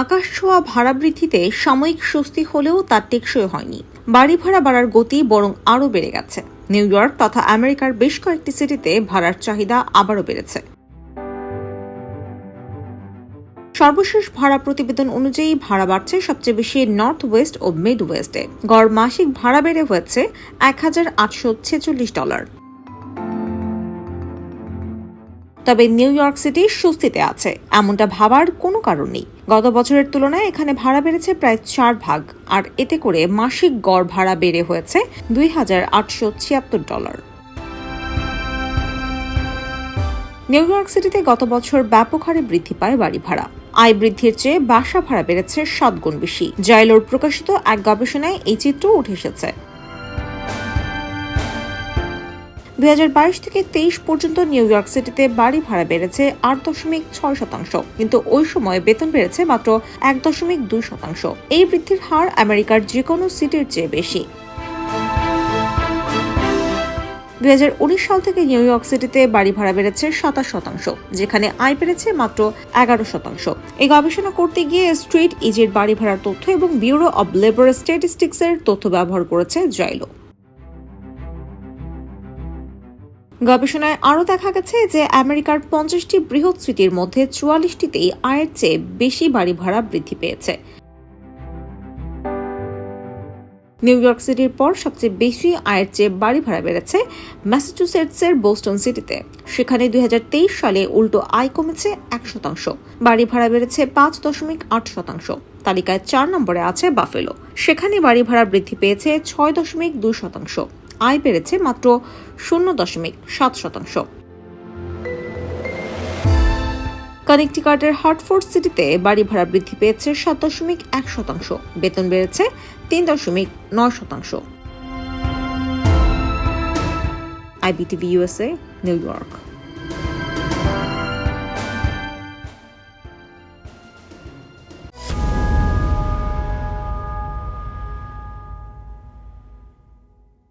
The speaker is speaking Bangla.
আকাশ ছোঁয়া ভাড়া বৃদ্ধিতে সাময়িক স্বস্তি হলেও তা টেকসই হয়নি। বাড়ি ভাড়া বাড়ার গতি বরং আরও বেড়ে গেছে। নিউ ইয়র্ক তথা আমেরিকার বেশ কয়েকটি সিটিতে ভাড়ার চাহিদা আবারও বেড়েছে। সর্বশেষ ভাড়া প্রতিবেদন অনুযায়ী ভাড়া বাড়ছে সবচেয়ে বেশি নর্থ ওয়েস্ট ও মিড ওয়েস্টে গড় মাসিক ভাড়া বেড়ে হয়েছে এক হাজার আটশো ছেচল্লিশ ডলার। তবে নিউ ইয়র্ক সিটি স্বস্তিতে আছে। এমনটা ভাবার কোনো কারণ নেই। গত বছরের তুলনায় এখানে ভাড়া বেড়েছে প্রায় চার ভাগ। আর এতে করে মাসিক গড় ভাড়া বেড়ে হয়েছে দুই হাজার আটশো ছিয়াত্তর ডলার। নিউ ইয়র্ক সিটিতে গত বছর ব্যাপক হারে বৃদ্ধি পায় বাড়ি ভাড়া। আয় বৃদ্ধির চেয়ে বাসা ভাড়া বেড়েছে সাত গুণ বেশি। জাইলোর প্রকাশিত এক গবেষণায় এই চিত্র উঠে এসেছে। দুই হাজার বাইশ থেকে তেইশ পর্যন্ত নিউ ইয়র্ক সিটিতে বাড়ি ভাড়া বেড়েছে আট দশমিক ছয় শতাংশ, কিন্তু ওই সময় বেতন বেড়েছে মাত্র এক দশমিক দুই শতাংশ। এই বৃদ্ধির হার আমেরিকার যে কোনো সিটির চেয়ে বেশি। দুই হাজার উনিশ সাল থেকে নিউ ইয়র্ক সিটিতে বাড়ি ভাড়া বেড়েছে সাতাশ শতাংশ, যেখানে আয় বেড়েছে মাত্র এগারো শতাংশ। এই গবেষণা করতে গিয়ে স্ট্রিট, ইজের বাড়ি ভাড়ার তথ্য এবং ব্যুরো অব লেবার স্ট্যাটিস্টিক্সের তথ্য ব্যবহার করেছে জয়লো গবেষণায় আরও দেখা গেছে যে আমেরিকার পঞ্চাশটি বৃহৎ সিটির মধ্যে চুয়াল্লিশটিতেই আয়ের চেয়ে বেশি বাড়ি ভাড়া বৃদ্ধি পেয়েছে। নিউ ইয়র্ক সিটির পর সবচেয়ে বেশি আয়ের চেয়ে বাড়ি ভাড়া বেড়েছে ম্যাসাচুসেটসের বোস্টন সিটিতে। সেখানে দুই হাজার তেইশ সালে উল্টো আয় কমেছে এক শতাংশ, বাড়ি ভাড়া বেড়েছে পাঁচ দশমিক আট শতাংশ। তালিকায় চার নম্বরে আছে বাফেলো। সেখানে বাড়ি ভাড়া বৃদ্ধি পেয়েছে ছয় দশমিক দুই শতাংশ। আয় বেড়েছে মাত্র শূন্য দশমিক সাত শতাংশ। কানেকটিকাটের হার্টফোর্ড সিটিতে বাড়ি ভাড়া বৃদ্ধি পেয়েছে সাত দশমিক এক শতাংশ, বেতন বেড়েছে তিন দশমিক নয় শতাংশ। IBTV USA New York.